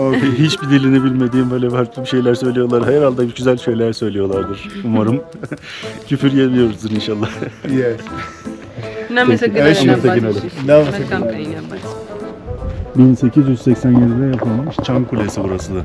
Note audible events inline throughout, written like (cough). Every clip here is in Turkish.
Abi hiçbir dilini bilmediğim böyle farklı bir şeyler söylüyorlar. Herhalde güzel şeyler söylüyorlardır umarım. (laughs) Küfür yemiyoruzdur inşallah. Yes. Name sa Ay, şimdi Granada tingin Badis. ulit. Name sa May campaign nga ba? 1887'de yapılmış Çan Kulesi burası da.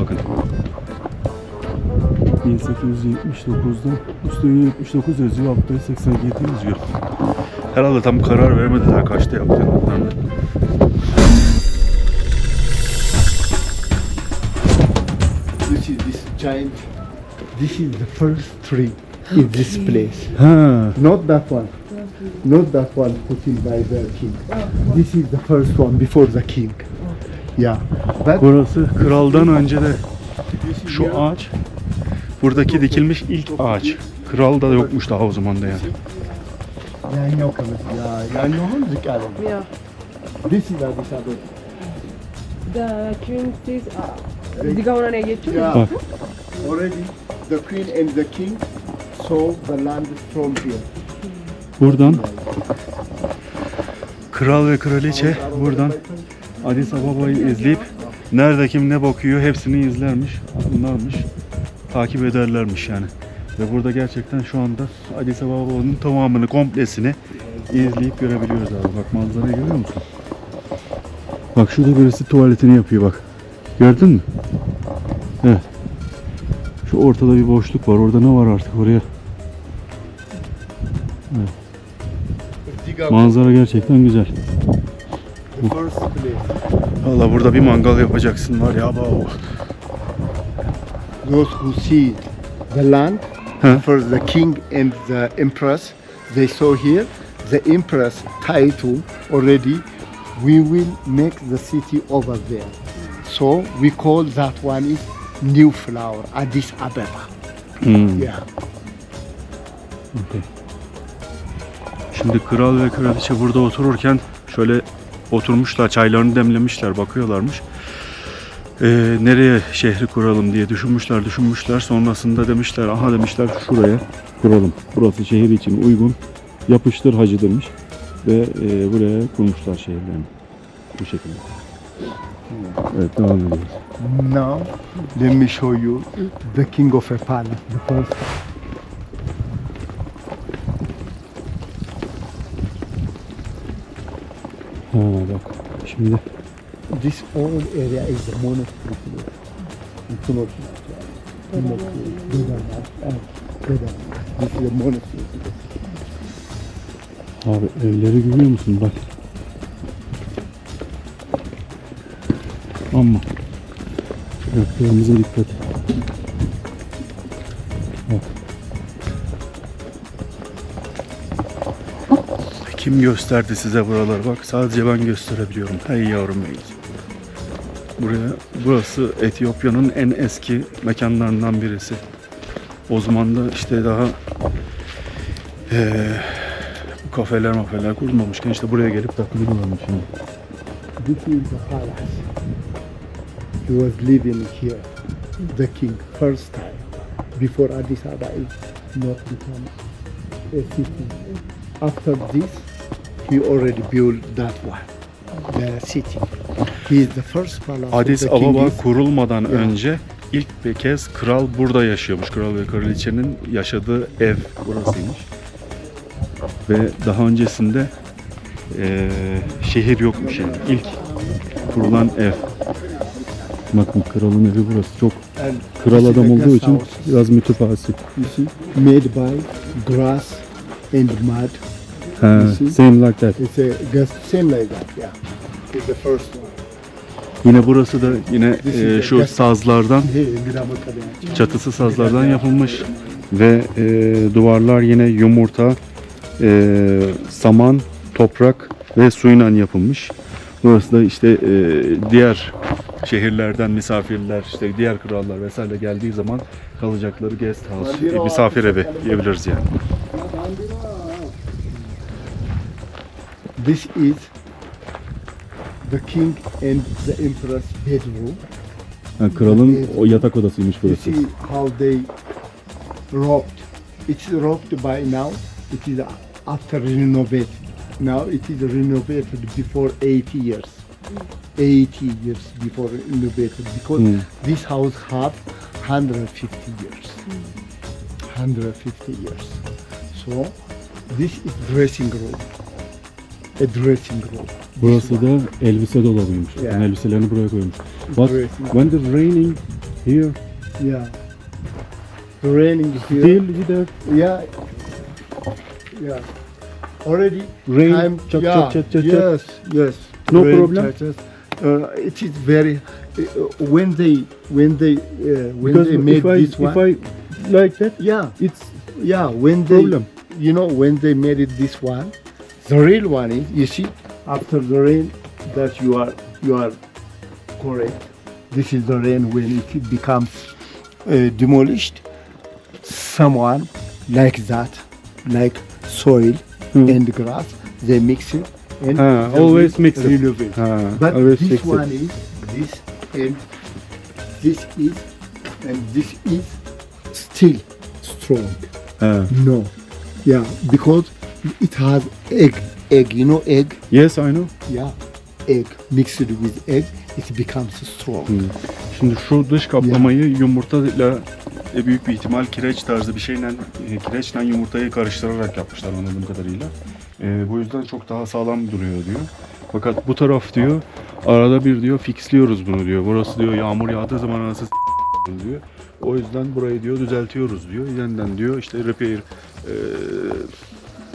Bakın. 1879'da üstüne 79 yazıyor, altta 87 yazıyor. Herhalde tam karar vermediler kaçta yaptıklarını. Giant. This is the first tree in this place. Ha, Not that one. Not that one put in by the king. This is the first one before the king. Yeah. But burası kraldan önce de şu ağaç buradaki dikilmiş ilk ağaç. Kral da yokmuş daha o zaman da yani. Yeah, I know, Kamal. Yeah, yeah, I know music album. Yeah. This is Addis Ababa. The king says, uh, hindi ka na nag-YouTube? Yeah. Already, the queen and the king saw the land from here. Buradan kral ve kraliçe buradan Addis Ababa'yı izleyip nerede kim ne bakıyor hepsini izlermiş, anlarmış, takip ederlermiş yani. Ve burada gerçekten şu anda Addis Ababa'nın tamamını, komplesini izleyip görebiliyoruz abi. Bak manzarayı görüyor musun? Bak şurada birisi tuvaletini yapıyor bak. Gördün mü? Evet. Şu ortada bir boşluk var. Orada ne var artık oraya? Manzara gerçekten güzel. Valla burada bir mangal yapacaksın var ya baba. Those who see the land, Huh? first the king and the empress, they saw here. The empress title already. We will make the city over there. So we call that one is New Flower, Addis Ababa. Hmm. Yeah. Şimdi kral ve kraliçe burada otururken şöyle oturmuşlar, çaylarını demlemişler, bakıyorlarmış. Ee, nereye şehri kuralım diye düşünmüşler, düşünmüşler. Sonrasında demişler, aha demişler şuraya kuralım. Burası şehir için uygun. Yapıştır hacı demiş. Ve e, buraya kurmuşlar şehirlerini. Bu şekilde. Evet devam ediyoruz. Now let me show you the king of a palace. The first. Ha bak. Şimdi This whole area is the monastery Kedarnath. This is the monastery. Abi evleri görüyor musun bak. Ama ayaklarımıza dikkat. Bak. Kim gösterdi size buraları bak sadece ben gösterebiliyorum. Hey yavrum hey. Buraya, burası Etiyopya'nın en eski mekanlarından birisi. O zaman da işte daha eee bu kafeler mafeler kurulmamışken işte buraya gelip takılıyorlarmış şimdi. He was living here. The king first time before Addis Ababa is not become a city. After this, he already built that one, the city. He is the first palace. Addis Ababa is- kurulmadan önce ilk bir kez kral burada yaşıyormuş. Kral ve kraliçenin yaşadığı ev burasıymış. Ve daha öncesinde eee, şehir yokmuş yani. İlk kurulan ev. Bakın kralın evi burası. Çok and kral adam olduğu için biraz. You see, made by grass and mud. Ha, You see? same like that. It's a guest same like that. Yeah, it's the first one. Yine burası da yine the şu sazlardan. Çatısı sazlardan yapılmış ve e, duvarlar yine yumurta, e, saman, toprak ve suyla yapılmış. Burası da işte e, diğer şehirlerden misafirler, işte diğer krallar vesaire geldiği zaman kalacakları guest house, e, misafir evi diyebiliriz yani. This is the king and the empress bedroom. Yani kralın o yatak odasıymış You burası. see how they robbed. It's robbed by now. It is after renovated. Now it is renovated before 80 years. 80 years before innovated because Hmm. this house have 150 years. 150 years. So this is dressing room. A dressing room. Burası da elbise dolabıymış. Yeah. Yani elbiselerini buraya koymuş. But Dressing. when the raining here, Yeah. Raining here. still there Yeah. Yeah. Already Rain, time. chak, yeah. chak, chak, chak. yes. Yes. No Rain, problem? chak, chak. Uh, it is very uh, when they when they uh, when because they made I this one. if I like that, yeah. it's Yeah. When they Problem. you know when they made it this one, the real one is you see after the rain that you are you are correct. This is the rain when it becomes uh, demolished. Someone like that, like soil Hmm. and grass, they mix it and they always mix it. renovate. Ha, But always this fix it. one is this and this is and this is still strong. Ha. No. Yeah, because it has egg. Egg, you know egg? Yes, I know. Yeah. Egg. Mixed with egg, it becomes strong. Hmm. Şimdi şu dış kaplamayı yumurtayla e, büyük bir ihtimal kireç tarzı bir şeyle e, kireçle yumurtayı karıştırarak yapmışlar anladığım kadarıyla. E, bu yüzden çok daha sağlam duruyor diyor. Fakat bu taraf diyor arada bir diyor fixliyoruz bunu diyor. Burası diyor yağmur yağdığı zaman anasını s- diyor. O yüzden burayı diyor düzeltiyoruz diyor. Yeniden diyor işte repair e,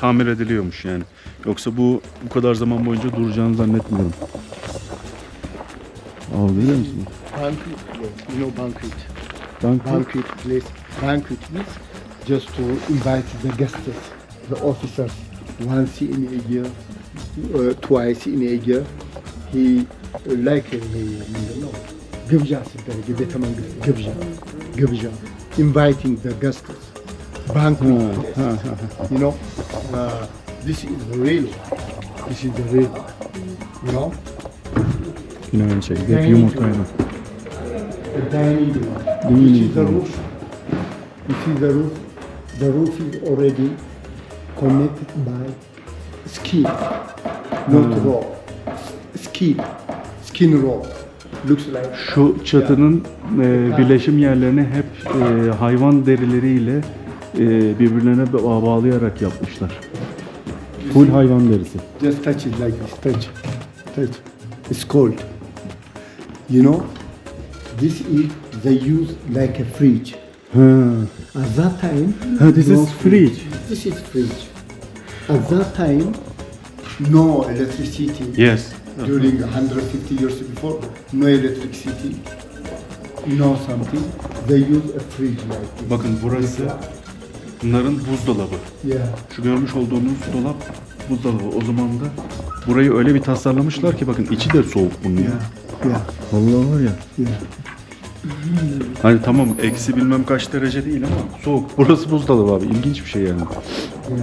tamir ediliyormuş yani. Yoksa bu bu kadar zaman boyunca duracağını zannetmiyorum. Al biliyor musun? Banquet you know banquet. Banquet. Banquet place. Banquet means just to invite the guests, the officers, once in a year, uh, twice in a year. He uh, like uh, you know, ግብዣ ሲደረግ የቤተ መንግስት ግብዣ ግብዣ inviting the guests banquet Ha, place. ha, ha, ha. you know, uh, this is the real one. This is the real one. You know, Yine aynı şey. Hep Dining yumurtayla. the dining room. Dining This is the room. roof. You see the roof? The roof is already connected by skin, not Hmm. rope. Skin, skin rope. Looks like Şu çatının e, birleşim yerlerini hep e, hayvan derileriyle e, birbirlerine ba- bağlayarak yapmışlar. Full hayvan derisi. just touch it like this. Touch, touch. It's cold. You know, this is they use like a fridge. Ha. At that time, Ha, this no is fridge. This is fridge. At that time, no electricity. Yes. During 150 years before, no electricity, no something. They use a fridge like this. Bakın burası bunların buzdolabı. Yeah. Şu görmüş olduğunuz dolap buzdolabı. O zaman da burayı öyle bir tasarlamışlar ki bakın içi de soğuk bunun ya. Yeah. Yeah. Vallahi var ya. Yeah. Hani tamam eksi bilmem kaç derece değil ama soğuk. Burası buzdolabı abi. İlginç bir şey yani. Yeah.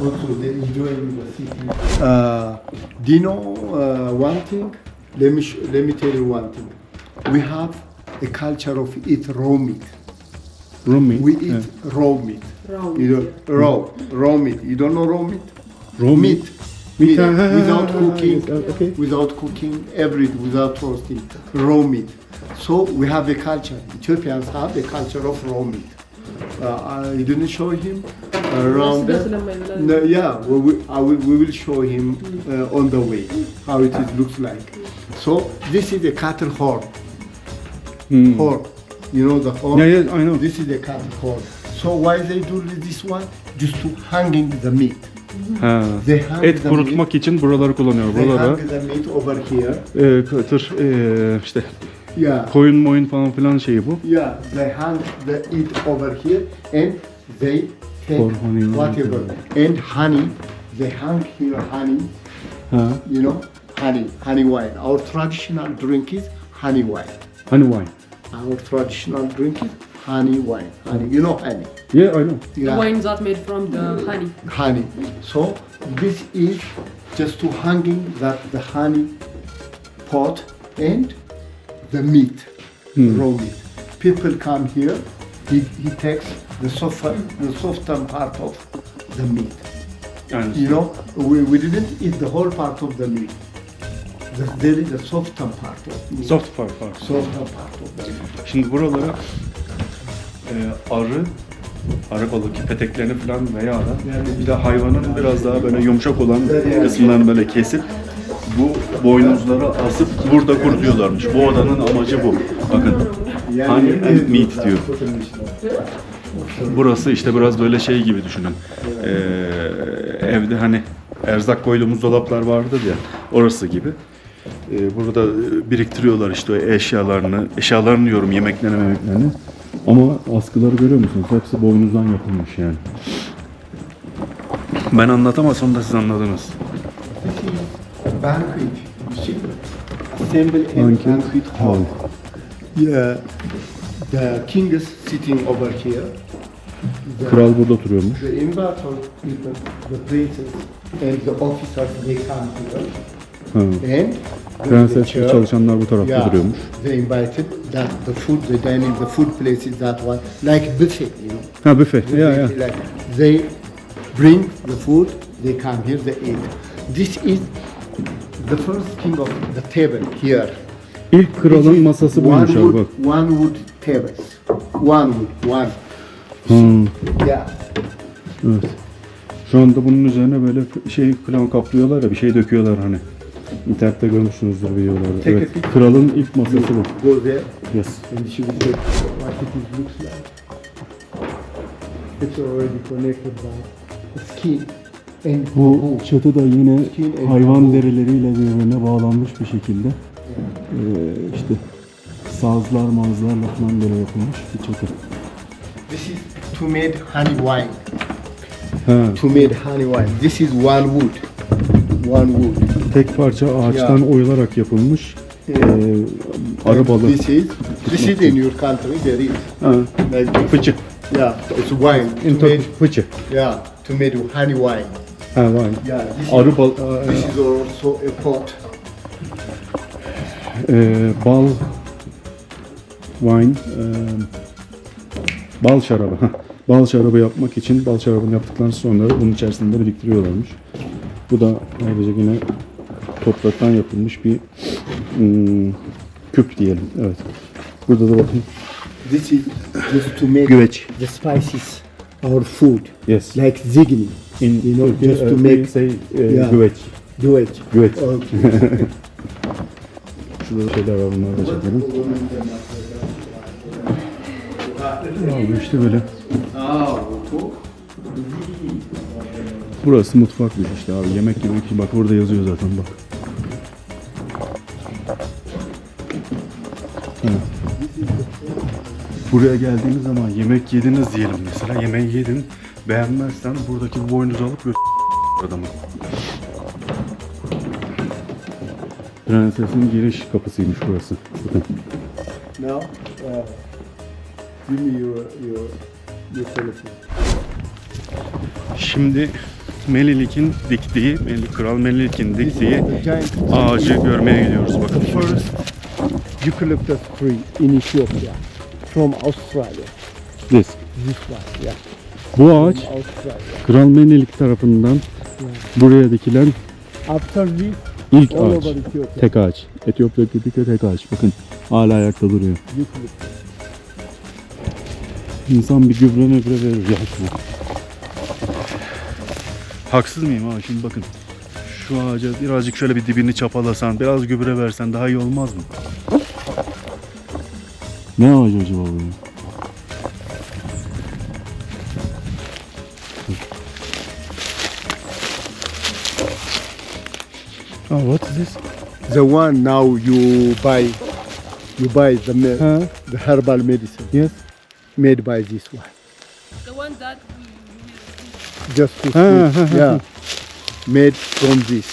Also, they enjoying the city. Uh, do you know uh, one thing? Let me sh- let me tell you one thing. We have a culture of eat raw meat. Rumi. We eat raw meat. Raw You know, raw, raw meat. You don't know raw meat? Raw meat. without, (laughs) without cooking, okay. without cooking, everything, without roasting, raw meat. So we have a culture. Ethiopians have a culture of raw meat. Uh, I didn't show him around. That. No, yeah, we will, I will, we will show him uh, on the way how it is, looks like. So this is a cattle horn. Mm. Horn, you know the horn. Yeah, yeah, I know. This is a cattle horn. So why they do this one? Just to hanging the meat. Ha. They Et the kurutmak için buraları kullanıyor. They Buralara the meat over here. e, kıtır e, işte Yeah. koyun moyun falan filan şeyi bu. Yeah, they hang the it over here and they take For honey. whatever. And honey, they hang here honey, Ha. you know, honey, honey wine. Our traditional drink is honey wine. Honey wine. Our traditional drink is honey wine. Honey, you know honey. Yeah, I know. The Yeah, wine that made from the mm. honey. honey. So this is just to hanging that the honey pot and the meat, raw meat. People come here. He, he takes the softer, the softer part of the meat, And- you know, we, we didn't eat the whole part of the meat. The, there is a softer part of meat. Soft part var. Softer part of the meat. Şimdi buralara e, arı, arı balığı peteklerini falan veya da bir de hayvanın biraz daha böyle yumuşak olan kısımlarını böyle kesip bu boynuzları asıp burada kurutuyorlarmış. Bu odanın amacı bu. Bakın. And meat diyor. Burası işte biraz böyle şey gibi düşünün. Ee, evde hani erzak koyduğumuz dolaplar vardır ya. Orası gibi. Ee, burada biriktiriyorlar işte eşyalarını. Eşyalarını diyorum yemeklerini memeklerini. Ama askıları görüyor musunuz? Hepsi boynuzdan yapılmış yani. Ben anlatamazsam da siz anladınız. Banquet, see? Assemble and banquet hall. Yeah, the king is sitting over here. The, Kral burada oturuyormuş. the invited people, the princes and the officers, they come here. Ha. And Prenses chair. çalışanlar bu tarafta Yeah, duruyormuş. they invited that the food, the dining, the food places that one, like buffet, you know. Ha büfe. Ya ya. Like they bring the food, they come here, they eat. This is the first king of the table here. İlk kralın masası one buymuş abi wood, bak. One wood tables. One wood, one. Hmm. Yeah. Evet. Şu anda bunun üzerine böyle şey falan kaplıyorlar ya bir şey döküyorlar hani. İnternette görmüşsünüzdür videolarda. A Evet. picture. Kralın ilk masası bu. Go there Yes. and she will say what it looks like. It's already connected by skin and Bu çatı da yine hayvan derileriyle birbirine bağlanmış bir şekilde. Ee, işte sazlar mazlarla falan böyle yapılmış bir çatı. This is to made honey wine. Ha, To made honey wine. This is one wood. One wood. Tek parça ağaçtan Ya. oyularak yapılmış ee, arı And balı. This is this is in your country there is Ha, like this. fıçı. Yeah, it's wine. In To made, fıçı. yeah, to made honey wine. Ha var. Yeah, this Arı is, bal, this is also a pot. Ee, bal wine ee, bal şarabı bal şarabı yapmak için bal şarabını yaptıktan sonra bunun içerisinde biriktiriyorlarmış. Bu da ayrıca yine topraktan yapılmış bir hmm, küp diyelim. Evet. Burada da bakın. This is just to make Güveç. the spices, our food, Yes. like zigni. In You know, just to make- say e, Yeah. güveç. Güveç. Güveç. Okay. (laughs) Şurada şeyler var bunları da çekelim. Abi işte böyle. Burası mutfakmış işte abi. Yemek yemek için bak burada yazıyor zaten bak. Buraya geldiğiniz zaman yemek yediniz diyelim mesela. Yemeği yedin. Beğenmezsen buradaki bu boynuzu alıp götür adamı. Prensesin giriş kapısıymış burası. Bakın. Now, uh, give me your your your telephone. Şimdi Melilik'in diktiği, Melik Kral Melilik'in diktiği ağacı görmeye gidiyoruz bakın. first eucalyptus tree in Ethiopia from Australia. This. This one, yeah, Bu ağaç Australia. Kral Menelik tarafından buraya dikilen After this, ilk all ağaç. over Ethiopia, Tek ağaç. Etiyopya'daki tek ağaç. Bakın hala ayakta duruyor. eucalyptus. İnsan bir gübre mübre verir ya şuna. Haksız mıyım abi şimdi bakın. Şu ağaca birazcık şöyle bir dibini çapalasan, biraz gübre versen daha iyi olmaz mı? Ne ağacı acaba bu? Oh, what is this? The one now you buy, you buy the me- Ha? the herbal medicine Yes. made by this one. The one that we Just to yeah, made from this.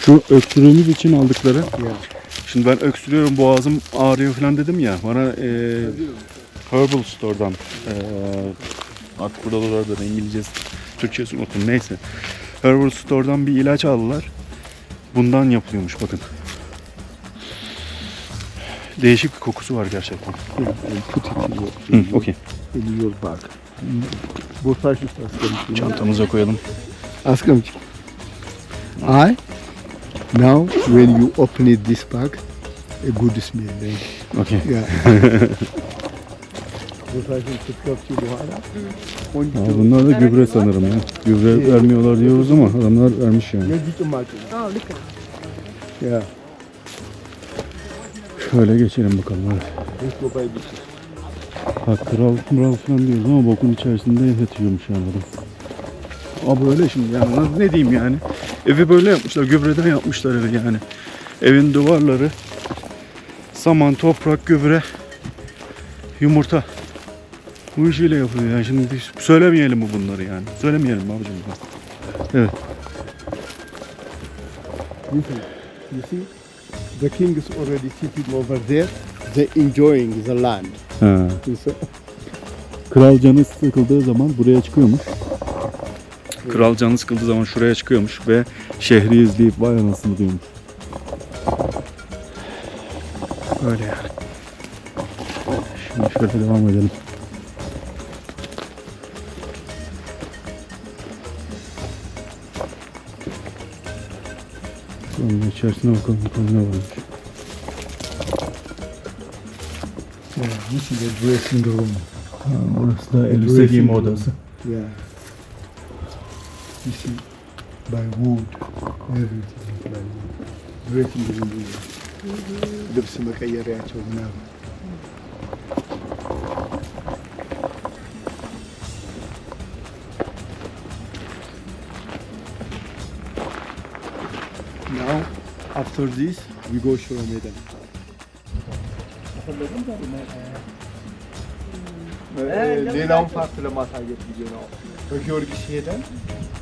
Şu öksürüğümüz için aldıkları. Yeah. Şimdi ben öksürüyorum, boğazım ağrıyor falan dedim ya. Bana e, Herbal Store'dan e, artık burada da orada İngilizcesi, Türkçesini unuttum neyse. Herbal Store'dan bir ilaç aldılar. Bundan yapılıyormuş bakın. Değişik bir kokusu var gerçekten. Put okey. in your bag. Both sides is Askamik. Çantamıza koyalım. Askamik. I Now, when you open it this bag, a good smell. Eh? Okay. Yeah. (laughs) Ya hmm. bunlar da gübre sanırım ya. Gübre vermiyorlar diyoruz ama adamlar vermiş yani. Oh, Yeah. Şöyle geçelim bakalım hadi. Bak kral kral falan diyoruz ama bokun içerisinde yatıyormuş yani adam. Aa böyle şimdi yani ne diyeyim yani. Evi böyle yapmışlar gübreden yapmışlar evi yani. Evin duvarları saman, toprak, gübre, yumurta. Bu işiyle yapılıyor yani şimdi söylemeyelim mi bunları yani. Söylemeyelim abicim. Evet. Listen, you see, the king is already sitting over there. They enjoying the land. Ha. Kral canı sıkıldığı zaman buraya çıkıyormuş. Kral canı sıkıldığı zaman şuraya çıkıyormuş ve şehri izleyip vay anasını diyormuş. Öyle yani. Şimdi şöyle devam edelim. Sonra içerisine bakalım bakalım ne varmış. This is the dressing room. Ha, burası da elbise giyme odası. Yeah You see, by wood, everything is by wood. Dressing room. ልብስ መቀየሪያቸው ምናምን Now, after this, we go show Medan. ሌላውን ፓርት ለማሳየት ብዬ ነው። በጊዮርጊስ ሄደን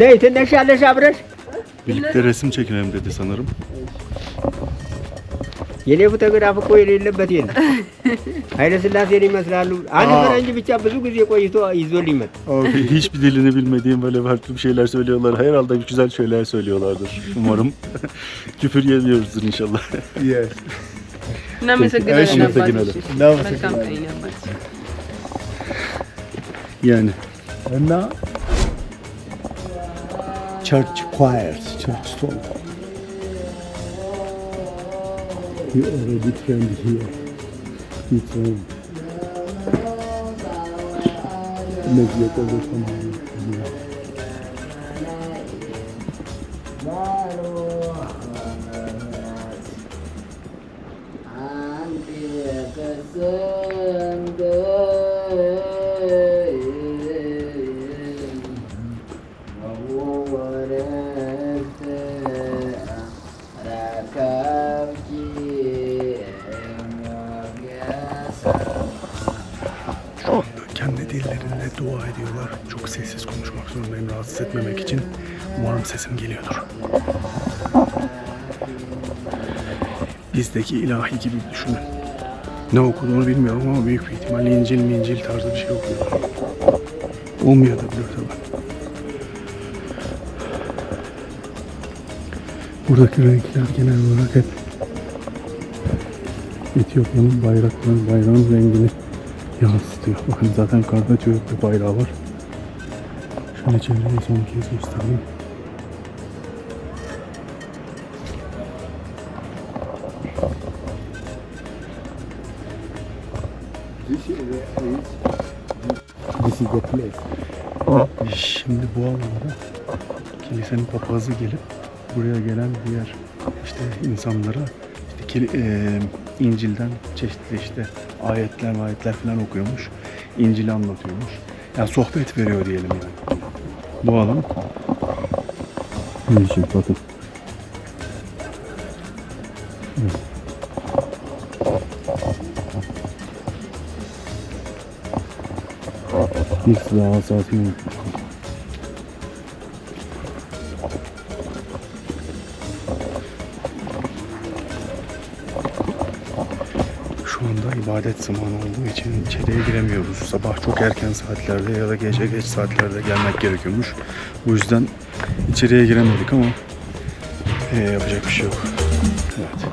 ነይ ትነሽ ያለሽ አብረሽ Birlikte resim çekinelim dedi sanırım. የኔ ፎቶግራፍ እኮ የሌለበት የለም። ኃይለ ሥላሴን ይመስላሉ። አንድ ፈረንጅ ብቻ ብዙ ጊዜ ቆይቶ ይዞልኝ መጣ። Hiçbir dilini bilmediğim böyle farklı bir şeyler söylüyorlar. Herhalde güzel şeyler söylüyorlardır. Umarım (laughs) küfür yemiyoruzdur inşallah. Yes. እናመሰግናለን እሺ፣ አባትሽ። እናመሰግናለን። መልካም ቀን የኔ yani. And now, church choirs, church song. You already trained here. You trained. Meziyet olur tamamen. Good. Dua ediyorlar. Çok sessiz konuşmak zorundayım rahatsız etmemek için. Umarım sesim geliyordur. Bizdeki ilahi gibi düşünün. Ne okuduğunu bilmiyorum ama büyük bir ihtimalle İncil mi İncil tarzı bir şey okuyorlar. Olmuyor da biliyor tabii. Buradaki renkler genel olarak hep Etiyopya'nın bayraklarının bayrağın rengini yansıtıyor. Bakın (laughs) zaten karda Etiyopya bayrağı var. Şöyle çevreyi son kez göstereyim. This is the place. Şimdi bu alanda kilisenin papazı gelip buraya gelen diğer işte insanlara işte eee, İncil'den çeşitli işte ayetler ayetler falan okuyormuş. İncil'i anlatıyormuş. Yani sohbet veriyor diyelim yani. Bu alan. Yeşil bakın. Evet. Bir silah asasını şu anda ibadet zamanı olduğu için içeriye giremiyoruz. Sabah çok erken saatlerde ya da gece geç saatlerde gelmek gerekiyormuş. Bu yüzden içeriye giremedik ama eee, yapacak bir şey yok. Evet.